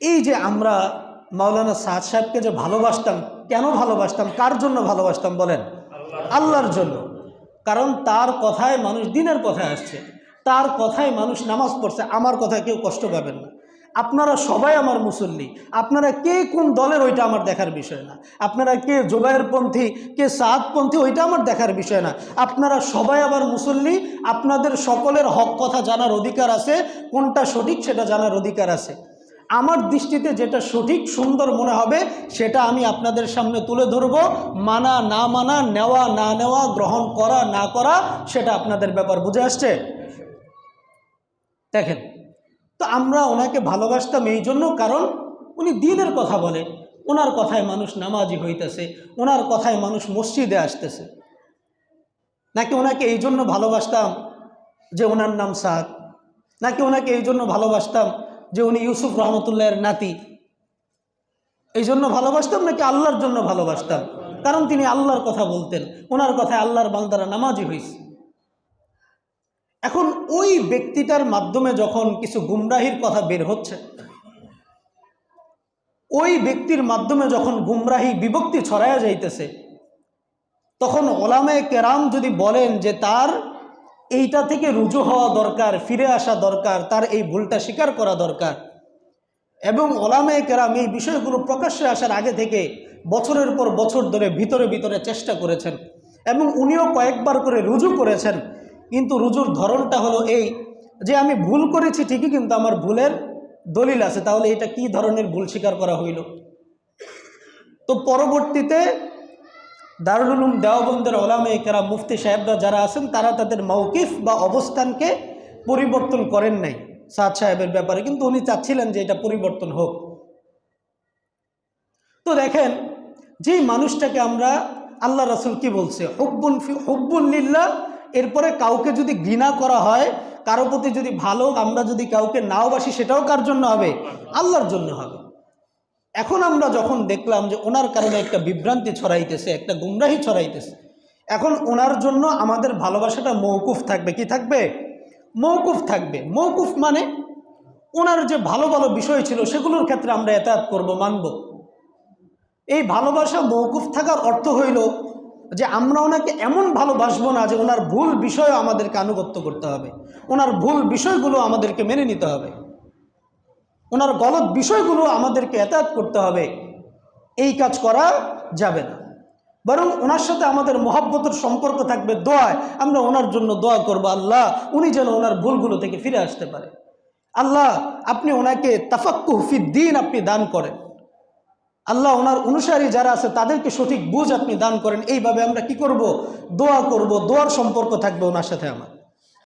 এই যে আমরা মাওলানা সাদ সাহেবকে যে ভালোবাসতাম, কেন ভালোবাসতাম, কার জন্য ভালোবাসতাম বলেন? আল্লাহর জন্য। কারণ তার কথায় মানুষ দিনের কথায় আসছে, তার কথায় মানুষ নামাজ পড়ছে, আমার কথায় কেউ কষ্ট পাবেন না। আপনারা সবাই আমার মুসল্লি, আপনারা কে কোন দলের ওইটা আমার দেখার বিষয় না। আপনারা কে জোবায়ের পন্থী, কে সাদপন্থী ওইটা আমার দেখার বিষয় না। আপনারা সবাই আমার মুসল্লি, আপনাদের সকলের হক কথা জানার অধিকার আছে, কোনটা সঠিক সেটা জানার অধিকার আছে। আমার দৃষ্টিতে যেটা সঠিক, সুন্দর মনে হবে, সেটা আমি আপনাদের সামনে তুলে ধরব। মানা, না মানা, নেওয়া, না নেওয়া, গ্রহণ করা, না করা, সেটা আপনাদের ব্যাপার বুঝে আসছে? দেখেন, তো আমরা ওনাকে ভালোবাসতাম এই জন্য, কারণ উনি দিনের কথা বলে। ওনার কথায় মানুষ নামাজি হইতেছে, ওনার কথায় মানুষ মসজিদে আসতেছে। নাকি ওনাকে এই জন্য ভালোবাসতাম যে ওনার নাম সাদ? নাকি ওনাকে এই জন্য ভালোবাসতাম যে উনি ইউসুফ রহমতুল্লাহের নাতি। এই জন্য ভালোবাসতাম নাকি আল্লাহর জন্য ভালোবাসতাম? কারণ তিনি আল্লাহর কথা বলতেন। ওনার কথায় আল্লাহর বান্দারা নামাজি হয়েছে এখন ওই ব্যক্তিটার মাধ্যমে যখন কিছু গুমরাহির কথা বের হচ্ছে, ওই ব্যক্তির মাধ্যমে যখন গুমরাহি বিভক্তি ছড়ায়া যাইতেছে, তখন ওলামায় কেরাম যদি বলেন যে তার এইটা থেকে রুজু হওয়া দরকার, ফিরে আসা দরকার, তার এই ভুলটা স্বীকার করা দরকার। এবং ওলামায় কেরাম এই বিষয়গুলো প্রকাশ্যে আসার আগে থেকে বছরের পর বছর ধরে ভিতরে ভিতরে চেষ্টা করেছেন এবং উনিও কয়েকবার করে রুজু করেছেন। কিন্তু রুজুর ধরনটা হলো এই যে আমি ভুল করেছি ঠিকই, কিন্তু আমার ভুলের দলিল আছে। তাহলে এটা কি ধরনের ভুল স্বীকার করা হইল? তো পরবর্তীতে দারুল উলুম দেওবন্দের ওলামে কেরা মুফতি সাহেবরা যারা আছেন, তারা তাদের মৌকিফ বা অবস্থানকে পরিবর্তন করেন নাই সাদ সাহেবের ব্যাপারে। কিন্তু উনি চাচ্ছিলেন যে এটা পরিবর্তন হোক। তো দেখেন, যেই মানুষটাকে আমরা আল্লাহ রসুল কি বলছে? হুব্বুন ফি হুব্বুল্লিল্লাহ এরপরে কাউকে যদি ঘৃণা করা হয়, কারও প্রতি যদি ভালো, আমরা যদি কাউকে নাও বাসি সেটাও কার জন্য হবে? আল্লাহর জন্য হবে। এখন আমরা যখন দেখলাম যে ওনার কারণে একটা বিভ্রান্তি ছড়াইতেছে, একটা গুমরাহি ছড়াইতেছে, এখন ওনার জন্য আমাদের ভালোবাসাটা মৌকুফ থাকবে। কি থাকবে? মৌকুফ থাকবে। মৌকুফ মানে ওনার যে ভালো ভালো বিষয় ছিল সেগুলোর ক্ষেত্রে আমরা এতায়াত করব, মানব। এই ভালোবাসা মৌকুফ থাকার অর্থ হইল যে আমরা ওনাকে এমন ভালোবাসবো না যে ওনার ভুল বিষয় আমাদেরকে আনুগত্য করতে হবে। ওনার ভুল বিষয়গুলো আমাদেরকে মেনে নিতে হবে। ওনার গলত বিষয়গুলো আমাদেরকে এতায়াত করতে হবে। এই কাজ করা যাবে না। বরং ওনার সাথে আমাদের মহাব্বতের সম্পর্ক থাকবে, দোয়ায়। আমরা ওনার জন্য দোয়া করব, আল্লাহ, উনি যেন ওনার ভুলগুলো থেকে ফিরে আসতে পারে। আল্লাহ, আপনি ওনাকে তাফাক্কুফিদ দিন আপনি দান করেন। আল্লাহ, ওনার অনুসারী যারা আছে, তাদেরকে সঠিক বুঝ আপনি দান করেন। এইভাবে আমরা কি করব? দোয়া করব, দোয়ার সম্পর্ক থাকবে ওনার সাথে আমার।